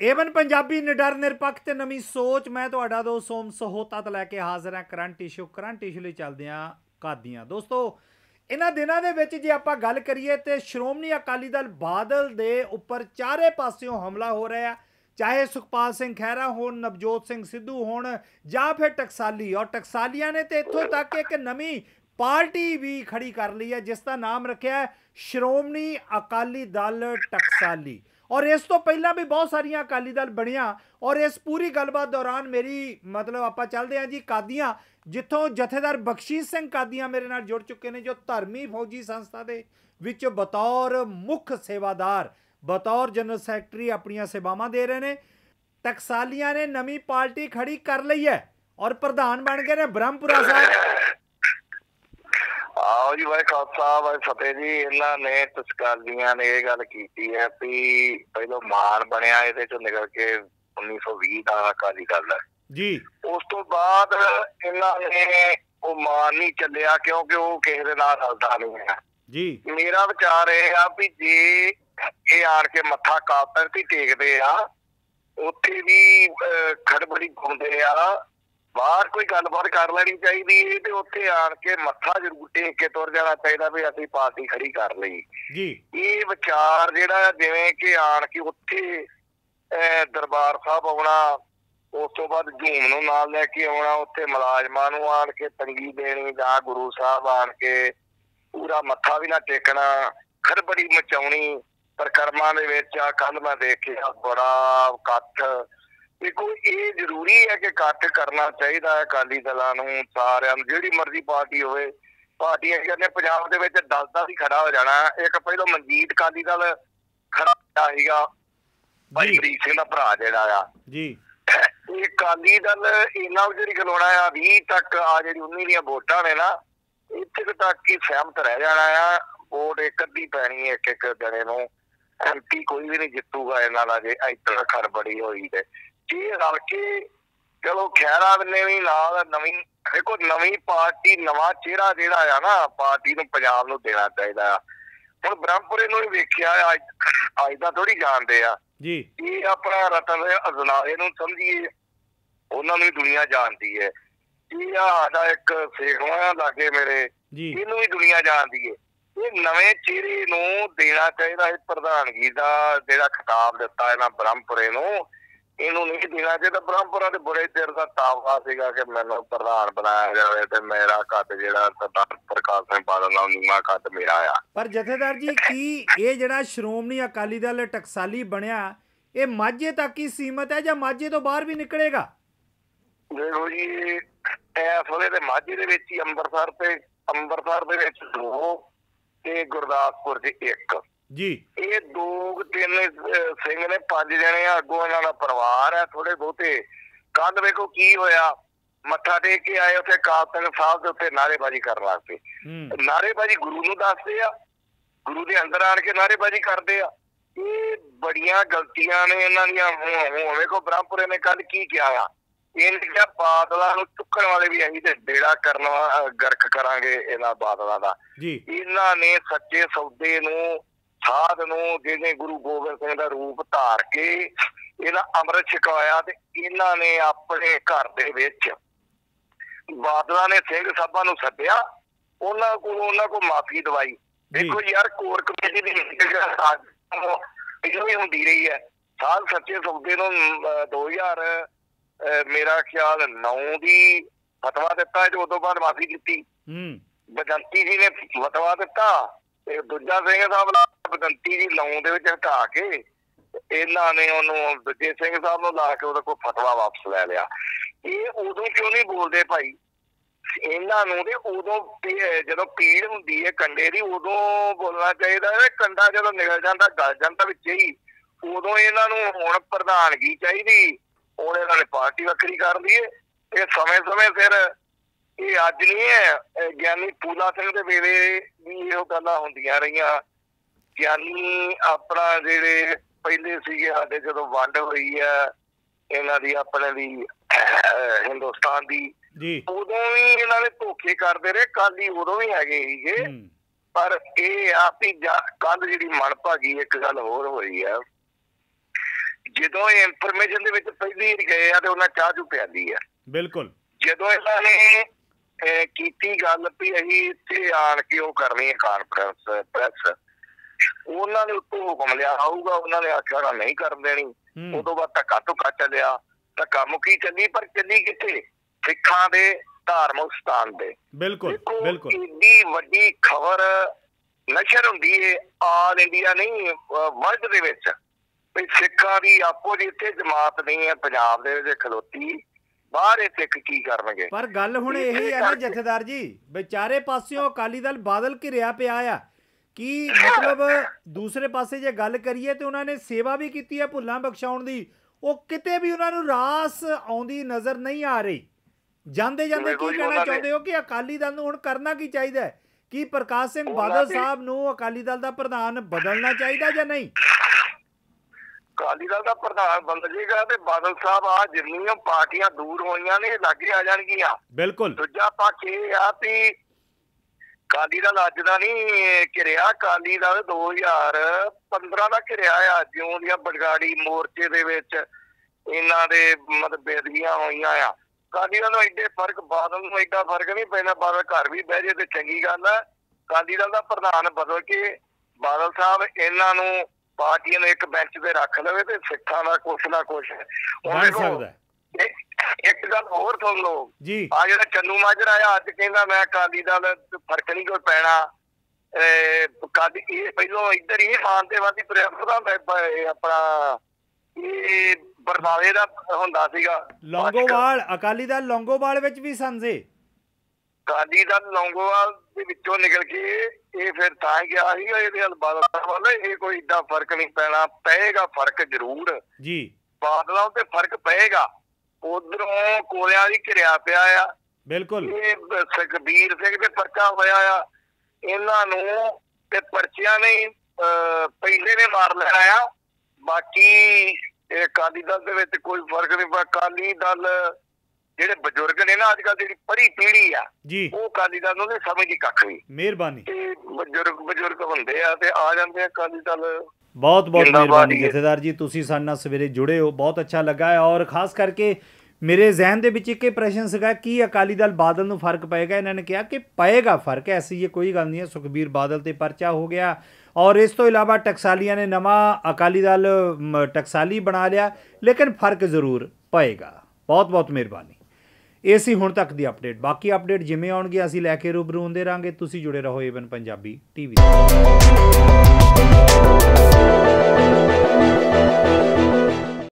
Avon Punjabi ਨਿਡਰ ਨਿਰਪੱਖ ਤੇ ਨਵੀਂ ਸੋਚ, ਮੈਂ ਤੁਹਾਡਾ ਦੋ ਸੋਮ ਸਹੋਤਾ ਤੋਂ ਲੈ ਕੇ ਹਾਜ਼ਰ ਹਾਂ ਕਰੰਟ ਇਸ਼ੂ ਕਰੰਟ ਇਸ਼ੂ ਲਈ ਚੱਲਦੇ ਹਾਂ ਕਾਦੀਆਂ। ਦੋਸਤੋ, ਇਹਨਾਂ ਦਿਨਾਂ ਦੇ ਵਿੱਚ ਜੇ ਆਪਾਂ ਗੱਲ ਕਰੀਏ ਤੇ ਸ਼੍ਰੋਮਣੀ ਅਕਾਲੀ ਦਲ ਬਾਦਲ ਦੇ ਉੱਪਰ ਚਾਰੇ ਪਾਸਿਓਂ ਹਮਲਾ ਹੋ ਰਿਹਾ ਚਾਹੇ ਸੁਖਪਾਲ ਸਿੰਘ ਖਹਿਰਾ ਹੋਣ, ਨਵਜੋਤ ਸਿੰਘ ਸਿੱਧੂ ਹੋਣ ਜਾਂ ਫਿਰ ਟਕਸਾਲੀ, ਔਰ ਟਕਸਾਲੀਆਂ ਨੇ ਤੇ ਇੱਥੋਂ ਤੱਕ ਇੱਕ ਨਵੀਂ ਪਾਰਟੀ ਵੀ ਖੜੀ ਕਰ ਲਈ ਹੈ, ਜਿਸ ਦਾ ਨਾਮ ਰੱਖਿਆ ਸ਼੍ਰੋਮਣੀ ਅਕਾਲੀ ਦਲ ਟਕਸਾਲੀ। ਔਰ ਇਸ ਤੋਂ ਪਹਿਲਾਂ ਵੀ ਬਹੁਤ ਸਾਰੀਆਂ ਅਕਾਲੀ ਦਲ ਬਣੀਆਂ। ਔਰ ਇਸ ਪੂਰੀ ਗੱਲਬਾਤ ਦੌਰਾਨ ਮੇਰੀ, ਮਤਲਬ ਆਪਾਂ ਚੱਲਦੇ ਹਾਂ ਜੀ ਕਾਦੀਆਂ, ਜਿੱਥੋਂ ਜਥੇਦਾਰ ਬਖਸ਼ੀਸ਼ ਸਿੰਘ ਕਾਦੀਆਂ ਮੇਰੇ ਨਾਲ ਜੁੜ ਚੁੱਕੇ ਨੇ, ਜੋ ਧਰਮੀ ਫੌਜੀ ਸੰਸਥਾ ਦੇ ਵਿੱਚ ਬਤੌਰ ਮੁੱਖ ਸੇਵਾਦਾਰ, ਬਤੌਰ ਜਨਰਲ ਸੈਕਟਰੀ ਆਪਣੀਆਂ ਸੇਵਾਵਾਂ ਦੇ ਰਹੇ ਨੇ। ਟਕਸਾਲੀਆਂ ਨੇ ਨਵੀਂ ਪਾਰਟੀ ਖੜੀ ਕਰ ਲਈ ਹੈ। ਔਰ ਪ੍ਰਧਾਨ ਬਣ ਗਏ ਨੇ ਬ੍ਰਹਮਪੁਰਾ ਸਾਹਿਬ। ਆਓ ਜੀ ਵਾਹਿ ਖਾਲਸਾ ਵਾਹਿ ਫਤਿਹ ਜੀ। ਇਹਨਾਂ ਨੇ ਤਸਕਾਲੀਆਂ ਨੇ ਇਹ ਗੱਲ ਕੀਤੀ ਹੈ ਵੀ ਪਹਿਲਾਂ ਮਾਨ ਬਣਿਆ ਇਹਦੇ ਚੋਂ ਨਿਕਲ ਕੇ 1920 ਦਾ ਅਕਾਲੀ ਦਲ ਹੈ। ਜੀ। ਉਸ ਤੋਂ ਬਾਅਦ ਇਹਨਾਂ ਨੇ ਉਹ ਮਾਨ ਨਹੀਂ ਚੱਲਿਆ ਕਿਉਂਕਿ ਉਹ ਕਿਸੇ ਦੇ ਨਾਲ ਰਲਦਾ ਨਹੀਂ ਹੈ। ਜੀ। ਮੇਰਾ ਵਿਚਾਰ ਇਹ ਆ ਵੀ ਜੇ ਇਹ ਆਣ ਕੇ ਮੱਥਾ ਕਾਪਰ ਤੇ ਟੇਕਦੇ ਆ ਉੱਥੇ ਵੀ ਖੜਬੜੀ ਪਾਉਂਦੇ ਆ ਬਾਹਰ ਕੋਈ ਗੱਲਬਾਤ ਕਰ ਲੈਣੀ ਚਾਹੀਦੀ ਏ ਤੇ ਉੱਥੇ ਆਣ ਕੇ ਮੱਥਾ ਜ਼ਰੂਰ ਟੇਕ ਕੇ ਤੁਰ ਜਾਣਾ ਚਾਹੀਦਾ ਵੀ ਅਸੀਂ ਪਾਰਟੀ ਖੜੀ ਕਰ ਲਈ। ਜੀ। ਇਹ ਵਿਚਾਰ ਜਿਹੜਾ ਜਿਵੇਂ ਕਿ ਆਣ ਕੇ ਉੱਥੇ ਦਰਬਾਰ ਸਾਹਿਬ ਆਉਣਾ ਉਸ ਤੋਂ ਬਾਅਦ ਝੂਮ ਨੂੰ ਨਾਲ ਲੈ ਕੇ ਆਉਣਾ ਉੱਥੇ ਮੁਲਾਜ਼ਮਾਂ ਨੂੰ ਆਣ ਕੇ ਤੰਗੀ ਦੇਣੀ ਜਾਂ ਗੁਰੂ ਸਾਹਿਬ ਆਣ ਕੇ ਪੂਰਾ ਮੱਥਾ ਵੀ ਨਾ ਟੇਕਣਾ ਖੜਬੜੀ ਮਚਾਉਣੀ ਪ੍ਰਕਰਮਾਂ ਦੇ ਵਿੱਚ ਆ ਕੱਲ ਮੈਂ ਦੇਖਿਆ ਬੜਾ ਇਕੱਠ ਦੇਖੋ ਇਹ ਜ਼ਰੂਰੀ ਹੈ ਕਿ ਇਕੱਠ ਕਰਨਾ ਚਾਹੀਦਾ ਹੈ ਅਕਾਲੀ ਦਲਾਂ ਨੂੰ ਸਾਰਿਆਂ ਨੂੰ ਜਿਹੜੀ ਮਰਜ਼ੀ ਪਾਰਟੀ ਹੋਵੇ। ਪਾਰਟੀਆਂ ਕਹਿੰਦੇ ਪੰਜਾਬ ਦੇ ਵਿੱਚ ਦਲ ਦਾ ਵੀ ਖੜਾ ਹੋ ਜਾਣਾ। ਇੱਕ ਪਹਿਲਾਂ ਮਨਜੀਤ ਅਕਾਲੀ ਦਲ ਖੜਾ ਹੋਇਆ ਸੀਗਾ। ਭਾਈ। ਗਰੀਬ ਸਿੰਘ ਦਾ ਭਰਾ ਜਿਹੜਾ ਆ। ਜੀ। ਇਹ ਅਕਾਲੀ ਦਲ ਇਹਨਾਂ ਵਿੱਚ ਜਿਹੜੀ ਖਲੋਣਾ ਆ 20 ਤੱਕ ਆ ਜਿਹੜੀ 19 ਦੀਆਂ ਵੋਟਾਂ ਨੇ ਨਾ ਇੱਥੇ ਤੱਕ ਹੀ ਸਹਿਮਤ ਰਹਿ ਜਾਣਾ ਆ। ਵੋਟ ਇੱਕ ਅੱਧੀ ਪੈਣੀ ਹੈ ਇੱਕ ਇੱਕ ਜਣੇ ਨੂੰ। ਐਮਪੀ ਕੋਈ ਵੀ ਨਹੀਂ ਜਿੱਤੂਗਾ ਇਹਨਾਂ ਦਾ ਜੇ ਇੱਧਰ ਖਰਬੜੀ ਹੋਈ ਤੇ। ਜੇ ਰਲ ਕੇ? ਚਲੋ ਖੈਰਾ ਨੇ ਵੀ ਨਾਲ ਨਵੀਂ ਦੇਖੋ ਨਵੀਂ ਪਾਰਟੀ ਨਵਾਂ ਚਿਹਰਾ ਜਿਹੜਾ ਆ ਨਾ ਪਾਰਟੀ ਨੂੰ ਪੰਜਾਬ ਨੂੰ ਦੇਣਾ ਚਾਹੀਦਾ ਆ। ਹੁਣ ਬ੍ਰਹਮਪੁਰੇ ਨੂੰ ਹੀ ਵੇਖਿਆ ਅੱਜ ਅੱਜ ਦਾ ਥੋੜੀ ਜਾਣਦੇ ਆ। ਜੀ। ਇਹ ਆਪਣਾ ਰਤਨ ਅਜ਼ਨਾਰੇ ਨੂੰ ਸਮਝੀਏ? ਉਹਨਾਂ ਨੂੰ ਵੀ ਦੁਨੀਆ ਜਾਣਦੀ ਹੈ ਇਹ ਆ ਸਾਡਾ ਇੱਕ ਸੇਖਵਾ ਲਾਗੇ ਮੇਰੇ? ਇਹਨੂੰ ਵੀ ਦੁਨੀਆ ਜਾਣਦੀ ਹੈ ਇਹ ਨਵੇਂ ਚਿਹਰੇ ਨੂੰ ਦੇਣਾ ਚਾਹੀਦਾ ਹੈ ਪ੍ਰਧਾਨਗੀ ਦਾ ਜਿਹੜਾ ਖਿਤਾਬ ਦਿੱਤਾ ਇਹਨਾਂ ਬ੍ਰਹਮਪੁਰੇ ਨੂੰ। ਇਹਨੂੰ ਨਹੀਂ ਦੇਣਾ ਚਾਹੀਦਾ ਬ੍ਰਹਮਪੁਰਾ ਦੇ ਬੜੇ ਚਿਰ ਦਾ ਤਾਵਾ ਸੀਗਾ ਕਿ ਮੈਨੂੰ ਪ੍ਰਧਾਨ ਬਣਾਇਆ ਜਾਵੇ ਤੇ ਮੇਰਾ ਕੱਦ ਜਿਹੜਾ ਸਰਦਾਰ ਪ੍ਰਕਾਸ਼ ਸਿੰਘ ਬਾਦਲ ਨਾਲ ਨੀਵਾ ਕੱਦ ਮੇਰਾ ਆ। ਪਰ ਜਥੇਦਾਰ ਜੀ ਕੀ ਇਹ ਜਿਹੜਾ ਸ਼੍ਰੋਮਣੀ ਅਕਾਲੀ ਦਲ ਟਕਸਾਲੀ ਬਣਿਆ ਇਹ ਮਾਝੇ ਤੱਕ ਹੀ ਸੀਮਤ ਹੈ ਜਾਂ ਮਾਝੇ ਤੋਂ ਬਾਹਰ ਵੀ ਨਿਕਲੇਗਾ? ਦੇਖੋ ਜੀ ਇਸ ਵੇਲੇ ਤੇ ਮਾਝੇ ਦੇ ਵਿੱਚ ਹੀ ਅੰਮ੍ਰਿਤਸਰ ਤੇ ਅੰਮ੍ਰਿਤਸਰ ਦੇ ਵਿੱਚ ਦੋ ਤੇ ਗੁਰਦਾਸਪੁਰ 'ਚ ਇੱਕ। ਜੀ। ਇਹ ਦੋ ਕੁ ਤਿੰਨ ਸਿੰਘ ਨੇ ਪੰਜ ਜਣੇ ਆ ਅੱਗੋਂ ਇਹਨਾਂ ਦਾ ਪਰਿਵਾਰ ਆ ਥੋੜੇ ਬਹੁਤੇ। ਕੱਲ ਵੇਖੋ ਕੀ ਹੋਇਆ। ਮੱਥਾ ਟੇਕ ਕੇ ਆਏ ਉੱਥੇ ਤਖਤ ਸਾਹਿਬ ਦੇ ਉੱਤੇ ਨਾਰੇਬਾਜ਼ੀ ਕਰਨ ਵਾਸਤੇ ਹੂੰ। ਨਾਰੇਬਾਜ਼ੀ ਗੁਰੂ ਨੂੰ ਦੱਸਦੇ ਆ। ਗੁਰੂ ਦੇ ਅੰਦਰ ਆਣ ਕੇ ਨਾਰੇਬਾਜ਼ੀ ਕਰਦੇ ਆ। ਇਹ ਬੜੀਆਂ ਗਲਤੀਆਂ ਨੇ ਇਹਨਾਂ ਦੀਆਂ। ਹੁਣ ਵੇਖੋ ਬ੍ਰਹਮਪੁਰੇ ਨੇ ਕੱਲ ਕੀ ਕਿਹਾ ਆ। ਇਹਨੇ ਕਿਹਾ ਬਾਦਲਾਂ ਨੂੰ ਚੁੱਕਣ ਵਾਲੇ ਵੀ ਅਸੀਂ ਤੇ ਡੇੜਾ ਕਰਨ ਗਰਕ ਕਰਾਂਗੇ ਇਹਨਾਂ ਬਾਦਲਾਂ ਦਾ। ਜੀ। ਇਹਨਾਂ ਨੇ ਸੱਚੇ ਸੌਦੇ ਨੂੰ ਸਾਧ ਨੂੰ ਜਿਹਨੇ ਗੁਰੂ ਗੋਬਿੰਦ ਸਿੰਘ ਦਾ ਰੂਪ ਧਾਰ ਕੇ ਇਹਨਾਂ ਅੰਮ੍ਰਿਤ ਛਕਾਇਆ ਤੇ ਇਹਨਾਂ ਨੇ ਆਪਣੇ ਘਰ ਦੇ ਵਿੱਚ ਬਾਦਲਾਂ ਨੇ ਸਿੰਘ ਸਾਹਿਬਾਂ ਨੂੰ ਸੱਦਿਆ। ਉਹਨਾਂ ਕੋਲ ਉਹਨਾਂ ਕੋਲ ਮਾਫੀ ਦਵਾਈ। ਦੇਖੋ ਯਾਰ ਕੋਰ ਕਮੇਟੀ ਦੀ ਇਹ ਵੀ ਹੁੰਦੀ ਰਹੀ ਹੈ। ਸਾਧ ਸੱਚੇ ਸੌਦੇ ਨੂੰ ਅਮ, 2000 ਅਹ, ਮੇਰਾ ਖਿਆਲ 9 ਦੀ ਫਤਵਾ ਦਿੱਤਾ ਤੇ ਉਦੋਂ ਬਾਅਦ ਮਾਫੀ ਦਿੱਤੀ। ਹੂੰ। ਬਦੰਤੀ ਜੀ ਨੇ ਫਤਵਾ ਦਿੱਤਾ। ਤੇ ਦੂਜਾ ਸਿੰਘ ਸਾਹਿਬ ਬਦੰਤੀ ਜੀ ਲਾਉਣ ਦੇ ਵਿੱਚ ਹਟਾ ਕੇ ਇਹਨਾਂ ਨੇ ਉਹਨੂੰ ਦੂਜੇ ਸਿੰਘ ਸਾਹਿਬ ਨੂੰ ਲਾ ਕੇ ਉਹਦੇ ਕੋਲ ਫਤਵਾ ਵਾਪਸ ਲੈ ਲਿਆ। ਇਹ ਉਦੋਂ ਕਿਉਂ ਨਹੀਂ ਬੋਲਦੇ ਭਾਈ? ਇਹਨਾਂ ਨੂੰ ਤੇ ਉਦੋਂ ਜਦੋਂ ਪੀੜ ਹੁੰਦੀ ਹੈ ਕੰਡੇ ਦੀ, ਉਦੋਂ ਬੋਲਣਾ ਚਾਹੀਦਾ ਹੈ ਕੰਡਾ ਜਦੋਂ ਨਿਕਲ ਜਾਂਦਾ, ਗਲ ਜਾਂਦਾ ਵਿੱਚ ਹੀ, ਉਦੋਂ ਇਹਨਾਂ ਨੂੰ ਹੁਣ ਪ੍ਰਧਾਨਗੀ ਚਾਹੀਦੀ, ਹੁਣ ਇਹਨਾਂ ਨੇ ਪਾਰਟੀ ਵੱਖਰੀ ਕਰ ਲਈ ਇਹ ਸਮੇਂ-ਸਮੇਂ ਫਿਰ ਇਹ ਅੱਜ ਨਹੀਂ ਹੈ ਗਿਆਨੀ ਪੂਲਾ ਸਿੰਘ ਦੇ ਵੇਲੇ ਵੀ ਇਹੋ ਗੱਲਾਂ ਹੁੰਦੀਆਂ ਰਹੀਆਂ। ਗਿਆਨੀ ਆਪਣਾ ਜਿਹੜੇ ਪਹਿਲੇ ਸੀਗੇ ਸਾਡੇ ਜਦੋਂ ਵੰਡ ਹੋਈ ਹੈ ਇਹਨਾਂ ਦੀ ਆਪਣੇ ਦੀ ਹਿੰਦੁਸਤਾਨ ਦੀ ਜੀ। ਉਦੋਂ ਵੀ ਇਹਨਾਂ ਨੇ ਧੋਖੇ ਕਰਦੇ ਰਹੇ ਕੱਲ ਹੀ ਉਦੋਂ ਵੀ ਹੈਗੇ ਸੀਗੇ। ਹੂੰ। ਪਰ ਇਹ ਆ ਵੀ ਕੱਲ ਜਿਹੜੀ ਮਨਭਾਗੀ ਇੱਕ ਗੱਲ ਹੋਰ ਹੋਈ ਆ ਜਦੋਂ ਇਹ ਇਨਫੋਰਮੇਸ਼ਨ ਦੇ ਵਿੱਚ ਪਹਿਲੀ ਗਏ ਆ ਤੇ ਉਹਨਾਂ ਚਾਹ ਚੁ ਪਿਆਦੀ ਆ। ਬਿਲਕੁਲ। ਜਦੋਂ ਇਹਨਾਂ ਨੇ ਕੀਤੀ ਗੱਲ ਵੀ ਅਸੀਂ ਇੱਥੇ ਆਣ ਕੇ ਉਹ ਕਰਨੀ ਹੈ ਕਾਨਫਰੰਸ ਪ੍ਰੈਸ ਉਹਨਾਂ ਨੇ ਉੱਤੋਂ ਹੁਕਮ ਲਿਆ ਆਊਗਾ ਉਹਨਾਂ ਨੇ ਆਖਿਆ ਨਾ ਨਹੀਂ ਕਰਨ ਦੇਣੀ। ਉਦੋਂ ਬਾਅਦ ਧੱਕਾ ਧੁੱਕਾ ਚੱਲਿਆ। ਧੱਕਾ ਮੁੱਕੀ ਚੱਲੀ ਪਰ ਚੱਲੀ ਕਿੱਥੇ? ਸਿੱਖਾਂ ਦੇ ਧਾਰਮਿਕ ਸਥਾਨ ਦੇ। ਬਿਲਕੁਲ ਬਿਲਕੁਲ। ਇੰਨੀ ਵੱਡੀ ਖਬਰ ਨਸ਼ਰ ਹੁੰਦੀ ਏ ਆਲ ਇੰਡੀਆ ਨਹੀਂ ਵਰਲਡ ਦੇ ਵਿੱਚ। ਵੀ ਸਿੱਖਾਂ ਦੀ ਆਪੋ ਜਿੱਥੇ ਜਮਾਤ ਨਹੀਂ ਹੈ ਪੰਜਾਬ ਦੇ ਵਿੱਚ ਖਲੋਤੀ। ਬਾਹਰ ਇਹ ਸਿੱਖ ਕੀ ਕਰਨਗੇ? ਪਰ ਗੱਲ ਹੁਣ ਇਹੀ ਹੈ ਨਾ ਜਥੇਦਾਰ ਜੀ ਵਿਚਾਰੇ ਪਾਸਿਓਂ ਅਕਾਲੀ ਦਲ ਬਾਦਲ ਘਿਰਿਆ ਪਿਆ ਆ। ਕੀ ਮਤਲਬ ਦੂਸਰੇ ਪਾਸੇ ਜੇ ਗੱਲ ਕਰੀਏ ਤੇ ਉਹਨਾਂ ਨੇ ਸੇਵਾ ਵੀ ਕੀਤੀ ਹੈ ਭੁੱਲਾਂ ਬਖਸ਼ਾਉਣ ਦੀ। ਉਹ ਕਿਤੇ ਵੀ ਉਹਨਾਂ ਨੂੰ ਰਾਸ ਆਉਂਦੀ ਨਜ਼ਰ ਨਹੀਂ ਆ ਰਹੀ। ਜਾਂਦੇ ਜਾਂਦੇ ਕੀ ਕਹਿਣਾ ਚਾਹੁੰਦੇ ਹੋ ਕਿ ਅਕਾਲੀ ਦਲ ਨੂੰ ਹੁਣ ਕਰਨਾ ਕੀ ਚਾਹੀਦਾ ਹੈ? ਕੀ ਪ੍ਰਕਾਸ਼ ਸਿੰਘ ਬਾਦਲ ਸਾਹਿਬ ਨੂੰ ਅਕਾਲੀ ਦਲ ਦਾ ਪ੍ਰਧਾਨ ਬਦਲਣਾ ਚਾਹੀਦਾ ਜਾਂ ਨਹੀਂ? ਅਕਾਲੀ ਦਲ ਦਾ ਪ੍ਰਧਾਨ ਬਣ ਜਾਏਗਾ ਤੇ ਬਾਦਲ ਸਾਹਿਬ ਆ ਜਿੰਨੀਆਂ ਪਾਰਟੀਆਂ ਦੂਰ ਹੋਈਆਂ ਨੇ ਲਾਗੇ ਆ ਜਾਣਗੀਆਂ। ਬਿਲਕੁਲ। ਦੂਜਾ ਪੱਖ ਇਹ ਆ ਵੀ ਅਕਾਲੀ ਦਲ ਅੱਜ ਦਾ ਨਹੀਂ ਘਿਰਿਆ। ਅਕਾਲੀ ਦਲ 2015 ਦਾ ਘਿਰਿਆ ਆ ਜਿਉਂ ਦੀਆਂ ਬੜਗਾੜੀ ਮੋਰਚੇ ਦੇ ਵਿੱਚ ਇਹਨਾਂ ਦੇ ਮਤਲਬ ਬੇਦਗੀਆਂ ਹੋਈਆਂ ਆ। ਅਕਾਲੀ ਦਲ ਨੂੰ ਐਡੇ ਫ਼ਰਕ ਬਾਦਲ ਨੂੰ ਐਡਾ ਫ਼ਰਕ ਨਹੀਂ ਪੈਣਾ ਬਾਦਲ ਘਰ ਵੀ ਬਹਿ ਜੇ ਤੇ ਚੰਗੀ ਗੱਲ ਆ। ਅਕਾਲੀ ਦਲ ਦਾ ਪ੍ਰਧਾਨ ਬਦਲ ਕੇ ਬਾਦਲ ਸਾਹਿਬ ਇਹਨਾਂ ਨੂੰ ਪਾਰਟੀਆਂ ਨੂੰ ਇੱਕ ਬੈਂਚ ਤੇ ਰੱਖ ਲਵੇ ਤੇ ਸਿੱਖਾਂ ਦਾ ਕੁਛ ਨਾ ਕੁਛ। ਬਣ ਸਕਦਾ। ਇੱਕ ਗੱਲ ਹੋਰ ਸੁਣ ਲਓ। ਜੀ। ਆ ਜਿਹੜਾ ਚੰਨੂ ਮਾਜਰਾ ਆ ਅੱਜ ਕਹਿੰਦਾ ਮੈਂ ਅਕਾਲੀ ਦਲ ਫ਼ਰਕ ਨਹੀਂ ਕੋਈ ਪੈਣਾ। ਇਹ ਕਾਦੀ ਇਹ ਪਹਿਲਾਂ ਇੱਧਰ ਹੀ ਮਾਨਤੇਵਾਦੀ ਪ੍ਰੈਫਰ ਦਾ ਆਪਣਾ ਇਹ ਬਰਨਾਲੇ ਦਾ ਹੁੰਦਾ ਸੀਗਾ। ਲੌਂਗੋਵਾਲ ਅਕਾਲੀ ਦਲ ਲੌਂਗੋਵਾਲ ਵਿੱਚ ਵੀ ਸੰਜੇ। ਅਕਾਲੀ ਦਲ ਲੌਂਗੋਵਾਲ ਦੇ ਵਿੱਚੋਂ ਨਿਕਲ ਕੇ ਇਹ ਫਿਰ ਤਾਂ ਗਿਆ ਸੀਗਾ ਇਹਦੇ ਹਲ ਬਾਦਲ ਵੱਲ। ਇਹ ਕੋਈ ਏਡਾ ਫ਼ਰਕ ਨਹੀਂ ਪੈਣਾ ਪਏਗਾ ਫ਼ਰਕ ਜ਼ਰੂਰ। ਜੀ। ਬਾਦਲਾਂ ਤੇ ਫ਼ਰਕ ਪਏਗਾ। ਉਧਰੋਂ ਕੋਲਿਆਂ ਦੀ ਘਿਰਿਆ ਪਿਆ ਆ। ਬਿਲਕੁਲ। ਇਹ ਸੁਖਬੀਰ ਸਿੰਘ ਦੇ ਪਰਚਾ ਹੋਇਆ ਆ। ਇਹਨਾਂ ਨੂੰ ਤੇ ਪਰਚਿਆਂ ਨੇ ਪਹਿਲੇ ਨੇ ਮਾਰ ਲੈਣਾ ਆ। ਬਾਕੀ ਇਹ ਅਕਾਲੀ ਦਲ ਦੇ ਵਿੱਚ ਕੋਈ ਫ਼ਰਕ ਨਹੀਂ ਪਿਆ। ਅਕਾਲੀ ਦਲ ਜਿਹੜੇ ਬਜ਼ੁਰਗ ਨੇ ਨਾ ਅੱਜ ਕੱਲ ਜਿਹੜੀ ਪੜ੍ਹੀ ਪੀੜ੍ਹੀ ਆ ਉਹ ਅਕਾਲੀ ਦਲ ਨੂੰ ਨਹੀਂ ਸਮਝਦੀ ਕੱਖ ਵੀ। ਮਿਹਰਬਾਨੀ। ਬਜ਼ੁਰਗ ਬਜ਼ੁਰਗ ਹੁੰਦੇ ਆ ਤੇ ਆ ਜਾਂਦੇ ਆ ਅਕਾਲੀ ਦਲ। ਬਹੁਤ ਬਹੁਤ ਮਿਹਰਬਾਨੀ। ਜਥੇਦਾਰ ਜੀ ਤੁਸੀਂ ਸਾਡੇ ਨਾਲ ਸਵੇਰੇ ਜੁੜੇ ਹੋ ਬਹੁਤ ਅੱਛਾ ਲੱਗਾ ਹੈ ਔਰ ਖਾਸ ਕਰਕੇ ਮੇਰੇ ਜ਼ਿਹਨ ਦੇ ਵਿੱਚ ਇੱਕ ਹੀ ਪ੍ਰਸ਼ਨ ਸੀਗਾ ਕੀ ਅਕਾਲੀ ਦਲ ਬਾਦਲ ਨੂੰ ਫ਼ਰਕ ਪਏਗਾ? ਇਹਨਾਂ ਨੇ ਕਿਹਾ ਕਿ ਪਏਗਾ ਫ਼ਰਕ ਐਸੀ ਇਹ ਕੋਈ ਗੱਲ ਨਹੀਂ ਹੈ ਸੁਖਬੀਰ ਬਾਦਲ ਤੇ ਪਰਚਾ ਹੋ ਗਿਆ। ਔਰ ਇਸ ਤੋਂ ਇਲਾਵਾ ਟਕਸਾਲੀਆਂ ਨੇ ਨਵਾਂ ਅਕਾਲੀ ਦਲ ਟਕਸਾਲੀ ਬਣਾ ਲਿਆ ਲੇਕਿਨ ਫ਼ਰਕ ਜ਼ਰੂਰ ਪਏਗਾ। ਬਹੁਤ ਬਹੁਤ ਮਿਹਰਬਾਨੀ। ਇਹ ਸੀ ਹੁਣ ਤੱਕ ਦੀ ਅਪਡੇਟ। ਬਾਕੀ ਅਪਡੇਟ ਜਿਵੇਂ ਆਉਣਗੇ, ਅਸੀਂ ਲੈ ਕੇ ਰੂਬਰੂ ਹੁੰਦੇ ਰਾਂਗੇ। ਤੁਸੀਂ ਜੁੜੇ ਰਹੋ ਏਵਨ ਪੰਜਾਬੀ ਟੀਵੀ